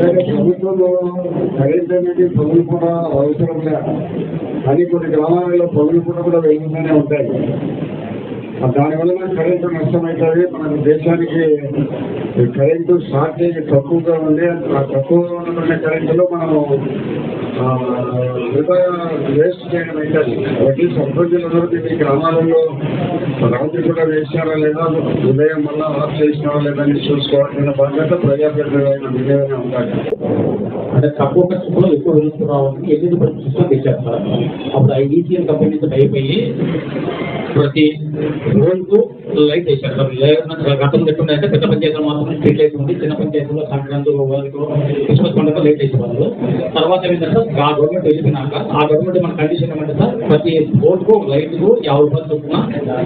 అలాగే ప్రభుత్వంలో కరెంట్ అనేది కూడా అవసరం అని కొన్ని గ్రామాలలో పొగలు కూడా కూడా ఉంటాయి. దానివల్ల కరెంటు నష్టమవుతుంది. మన దేశానికి కరెంటు షార్టేజ్ తక్కువగా ఉంది. ఆ తక్కువగా ఉన్నటువంటి కరెంటులో మనం వేస్ట్ చేయడం అవుతుంది కాబట్టి సర్పంచులందరూ దీన్ని గ్రామాలలో రాత్రి కూడా వేసారా లేదా ఉదయం మళ్ళా ఆఫ్ చేసినారా లేదా అని చూసుకోవాల్సిన బాధ్యత ప్రజాప్రతినిధులైన మీదనే ఉండాలి. అంటే తక్కువ ఖర్చులో ఎక్కువ వెలుగుతూ ఎన్ని ఎల్ఈడి బల్బ్ సిస్టమ్ తెచ్చారు సార్ అప్పుడు ఐడీసీఎల్ కంపెనీతో అయిపోయి ప్రతి కు లైట్ వేశారు. సార్ లేకపోతే గతం పెట్టుకుంటే అంటే పెద్ద పంచాయతీలో మాత్రం స్ట్రీట్ లైట్ ఉంది చిన్న పంచాయతీలో సంక్రాంతి వాళ్ళకి లేట్ చేసే వాళ్ళు. తర్వాత ఏంటంటే ఆ గవర్నమెంట్ వెళ్ళిపోయినాక ఆ గవర్నమెంట్ మన కండిషన్ ఏమంటే సార్ ప్రతి బోర్డుకు లైట్కు యాభై రూపాయలు చొప్పున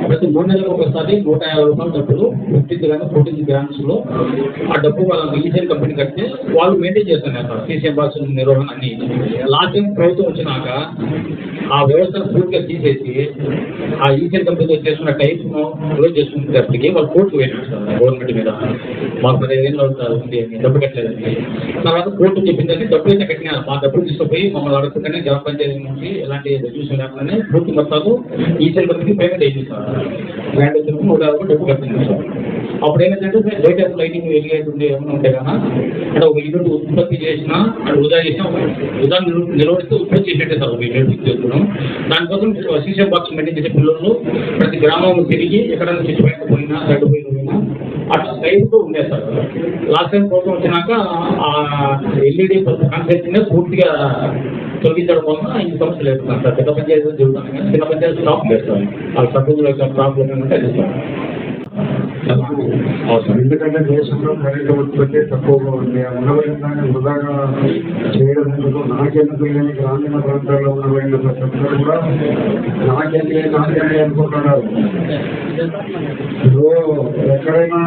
ప్రతి మూడు నెలలకు ఒకసారి నూట యాభై రూపాయలు డబ్బులు ఫిఫ్టీన్త్ కానీ ఫోర్టీన్త్ గ్రామ్స్లో ఆ డబ్బు వాళ్ళ ఈసీఎం కంపెనీ కడితే వాళ్ళు మెయింటైన్ చేస్తున్నారు సార్ సీసీఎం బాక్స్ నిర్వహణ అన్ని. లాస్ట్ టైం ప్రభుత్వం వచ్చినాక ఆ వ్యవస్థను పూర్తిగా తీసేసి ఆ ఈసీఎం కంపెనీతో చేస్తున్న టైప్ను క్లోజ్ చేసుకునేటప్పటికి వాళ్ళు కోర్టుకు వెళ్ళారు సార్ గవర్నమెంట్ మీద. మాకు పదిహేను ఏళ్ళు అవుతారు అని. డబ్బు కట్టలేదని తర్వాత కోర్టు ప్రభుత్వం చెప్పిందంటే డబ్బులు అయితే కట్టినారు మా డబ్బులు తీసుకుపోయి మమ్మల్ని అడగకుండానే గ్రామ పంచాయతీ నుంచి ఎలాంటి రెజ్యూషన్ లేకుండానే పూర్తి మొత్తాలు ఈ కంపెనీకి పేమెంట్ అయింది గ్రాండ్ వచ్చినప్పుడు మూడు యాభై డబ్బు కట్టింది. సార్ అప్పుడు ఏంటంటే లేటెస్ట్ లైటింగ్ లైటింగ్ ఉండే ఏమైనా ఉంటాయి కదా అంటే ఒక యూనిట్ ఉత్పత్తి చేసిన అంటే వృధా చేసిన వృధా నిలవడితే ఉత్పత్తి చేసేట్టే సార్ ఒక యూనిట్ చేస్తున్నాం దానికోసం సీసీఎం బాక్స్ మెయింటైన్ చేసే పిల్లలు ప్రతి గ్రామం తిరిగి ఎక్కడైనా స్విచ్ పైన పోయినా గడ్డు పోయిన పోయినా అట్లా సైజుతో ఉండే సార్. లాస్ట్ టైం కోసం వచ్చినాక ఆ ఎల్ఈడి కాన్సెప్ట్ పూర్తిగా తొలగించడం వల్ల ఈ సమస్య లేదు సార్. చిన్న పంచాయతీ జరుగుతాను కానీ చిన్న పంచాయతీ స్టాప్ లేదు సార్. వాళ్ళ సభ్యుల ప్రాబ్లం ఏంటంటే అది సార్. అవసరం ఎందుకంటే దేశంలో కరెంటు ఉత్పత్తి తక్కువగా ఉంది. ఉన్నవైన దాన్ని వృధాగా చేయడం నాకెందుకు లేని గ్రామీణ ప్రాంతాల్లో ఉన్నవైన ప్రతి ఒక్కరు కూడా నాకెందుకు నాకెందుకు అనుకుంటున్నారు. ఎక్కడైనా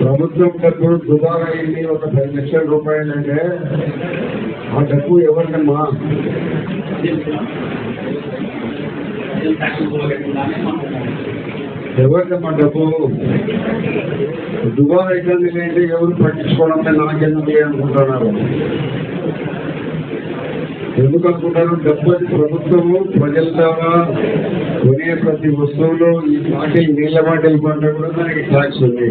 ప్రభుత్వం డబ్బు దుబారా అయింది ఒక పది లక్షల రూపాయలు అంటే ఆ డబ్బు ఎవరికమ్మా? ఎవరికమ్మా డబ్బు దుబారా ఇబ్బంది ఏంటి ఎవరు పట్టించుకోవడం లేదు, నాకెందుకు అనుకుంటున్నారు? ఎందుకు అనుకుంటారు డబ్బు ప్రభుత్వము ప్రజల ద్వారా కొనే ప్రతి వస్తువులో ఈ బాటిల్ నీళ్ళ మాటలు కొంటే కూడా దానికి ట్యాక్స్ ఉంది.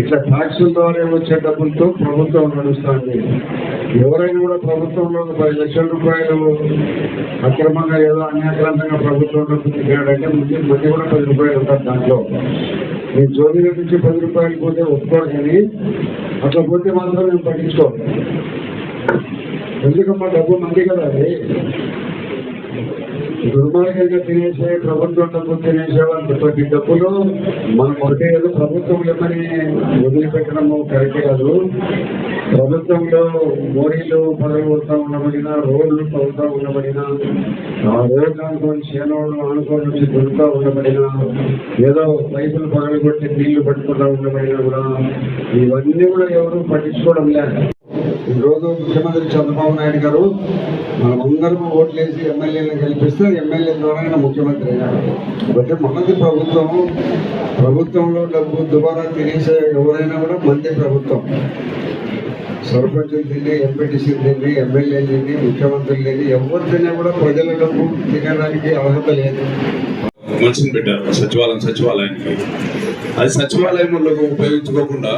ఇట్లా ట్యాక్సుల ద్వారా వచ్చే డబ్బులతో ప్రభుత్వం నడుస్తుంది. ఎవరైనా కూడా ప్రభుత్వంలో పది లక్షల రూపాయలు అక్రమంగా ఏదో అన్యాక్రాంతంగా ప్రభుత్వం డబ్బులు తిరిగాడంటే ముందు మధ్య కూడా పది రూపాయలు ఉంటారు దాంట్లో. మీ జోబీల నుంచి పది రూపాయలు పోతే ఒప్పుకోరు కానీ అట్లా పోతే మాత్రం మేము పట్టించుకోం ఎందుకమ్మా డబ్బు మంది కదా అది? దుర్మార్గంగా తినేసే ప్రభుత్వం డబ్బు తినేసేవాళ్ళు ప్రతి డబ్బులు మనం ఒకటే ఏదో ప్రభుత్వం ఏమని వదిలిపెట్టడము కరెక్ట్ కాదు. ప్రభుత్వంలో మోరీలు పదవి ఉండబడిన రోడ్లు పడుతూ ఉండబడిన ఆ రోడ్లు అనుకోని చేనోళ్ళు అనుకోని నుంచి దొరుకుతా ఉండబడిన ఏదో పైపులు పగలు కొట్టి నీళ్ళు పట్టుకుంటా ఉండబడినా కూడా ఇవన్నీ కూడా ఎవరు పట్టించుకోవడం లేదు. ఈ రోజు ముఖ్యమంత్రి చంద్రబాబు నాయుడు గారు మన అందరం ఓట్లేసి ఎమ్మెల్యేలను గెలిపిస్తే ఎమ్మెల్యే ద్వారా ముఖ్యమంత్రి అయ్యారు అంటే మనది ప్రభుత్వం ప్రభుత్వంలో డబ్బు దుబారా తినేసే ఎవరైనా కూడా మంది ప్రభుత్వం. సర్పంచులు తిని ఎంపీటీసీ తిని ఎమ్మెల్యేలు తిని ముఖ్యమంత్రులు తిని ఎవరు తిన్నా కూడా ప్రజల డబ్బు తినడానికి అర్హత లేదు. మనిషిని పెట్టారు సచివాలయం సచివాలయానికి. అది సచివాలయంలో ఉపయోగించుకోకుండా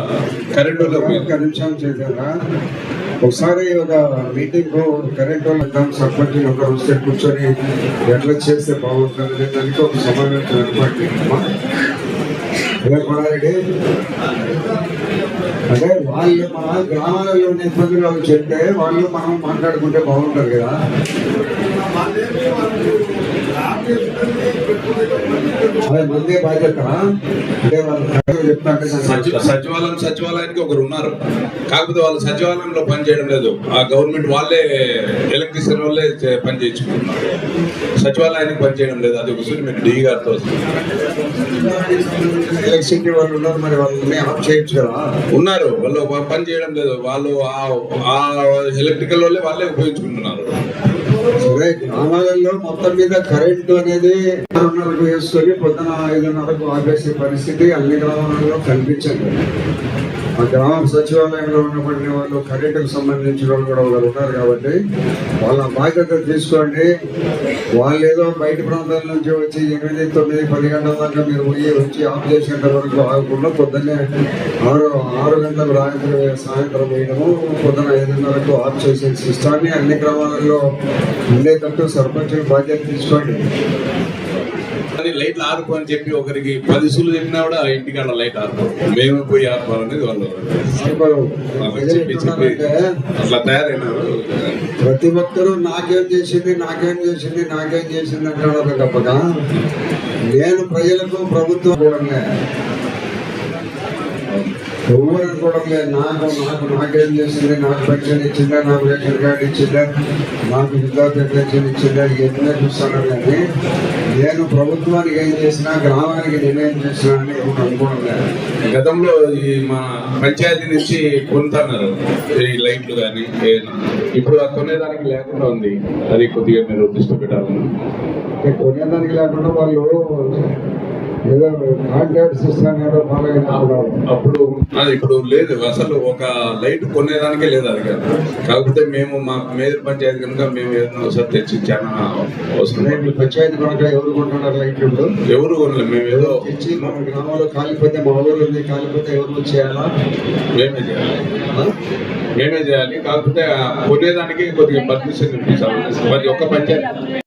కరెంటు ఒక్క నిమిషం చేశారా? ఒకసారి ఒక మీటింగ్ కరెంట్ వాళ్ళు సర్పంచ్ ఒక వస్తే కూర్చొని ఎట్లా చేస్తే బాగుంటుంది దానికి ఒక సమావేశం ఏర్పాటు అంటే వాళ్ళు మన గ్రామాలలో ఉన్న ఇబ్బందులు చెప్తే వాళ్ళు మనం మాట్లాడుకుంటే బాగుంటారు కదా అదే మందే బాధ్యత అంటే వాళ్ళు చెప్తాంటే సచి- సచివాలయం సచివాలయానికి ఒకరు ఉన్నారు. కాకపోతే వాళ్ళు సచివాలయంలో పని చేయడం లేదు. ఆ గవర్నమెంట్ వాళ్ళే ఎలక్ట్రీషియన్ వాళ్ళే పని చేయించుకుంటున్నారు. సచివాలయానికి పని చేయడం లేదు. అది ఒకసారి మీరు డి గారితో ఎలక్ట్రిసిటీ వాళ్ళు ఉన్నారు. మరి వాళ్ళని ఆఫ్ చేయొచ్చు కదా? ఉన్నారు. వాళ్ళు పని చేయడం లేదు. వాళ్ళు ఆ- ఎలక్ట్రికల్ వాళ్ళే వాళ్ళే ఉపయోగించుకుంటున్నారు. గ్రామాలలో మొత్తం మీద కరెంటు అనేది ఆరున్నరకు వేసుకొని పొద్దున ఐదున్నరకు ఆపేసే పరిస్థితి అన్ని గ్రామాలలో కనిపించండి ఆ గ్రామ సచివాలయంలో ఉన్నటువంటి వాళ్ళు కరెంటుకు సంబంధించిన వాళ్ళు కూడా వాళ్ళు ఉన్నారు కాబట్టి వాళ్ళ బాధ్యత తీసుకోండి. వాళ్ళు ఏదో బయట ప్రాంతాల నుంచి వచ్చి ఎనిమిది తొమ్మిది పది గంటల దాకా మీరు పోయి వచ్చి ఆఫ్ చేసేంత వరకు ఆగకుండా పొద్దున్నే ఆరు ఆరు గంటలకు రాత్రి సాయంత్రం వేయడము పొద్దున ఐదున్నరకు ఆఫ్ చేసే సిస్టాన్ని అన్ని గ్రామాలలో ఉండేటట్టు సర్పంచులు బాధ్యత తీసుకోండి. కానీ లైట్లు ఆర్పు అని చెప్పి ఒకరికి పది సులు చెప్పినా కూడా ఇంటికాడ లైట్ ఆర్పు మేము పోయి ఆర్పు అనేది వాళ్ళు చెప్పి చెప్పి అట్లా తయారైనారు. ప్రతి ఒక్కరూ నాకేం చేసింది నాకేం చేసింది నాకేం చేసింది అంటున్నారు తప్పక నేను ప్రజలకు ప్రభుత్వం కూడా ఎవరు అనుకోవడం లేదు నాకు నాకు నాకేం చేసింది నాకు పెన్షన్ ఇచ్చిందా నాకు రేషన్ కార్డు ఇచ్చిందా నాకు విద్యార్థి పెన్షన్ ఇచ్చిందా ఎన్నో చూస్తాను కానీ నేను ప్రభుత్వానికి ఏం చేసినా గ్రామానికి నేనేం చేసినా అని అనుకోవడం గతంలో ఈ మా పంచాయతీ నుంచి కొంటున్నారు ఈ లైట్లు కానీ ఇప్పుడు ఆ కొనేదానికి లేకుండా ఉంది. అది కొద్దిగా మీరు దృష్టి పెట్టాలి కొనేదానికి లేకుండా వాళ్ళు ఏదో కాంట్రాక్ట్ సిస్టమ్ ఏదో ఫాలో అయినప్పుడు అప్పుడు అది ఇప్పుడు లేదు అసలు ఒక లైట్ కొనేదానికే లేదు అది కాదు. కాకపోతే మేము మా మేజర్ పంచాయతీ కనుక మేము ఏదైనా ఒకసారి తెచ్చి చాలా మీ పంచాయతీ కొనక ఎవరు కొంటున్నారు లైట్ ఎవరు కొనలేదు మేము ఏదో తెచ్చి మన గ్రామంలో కాలిపోతే మా ఊరు ఉంది కాలిపోతే ఎవరు చేయాలా? మేమే చేయాలి. మేమే చేయాలి కాకపోతే కొనేదానికి కొద్దిగా పర్మిషన్ ఇప్పించాలి మరి ఒక్క పంచాయతీ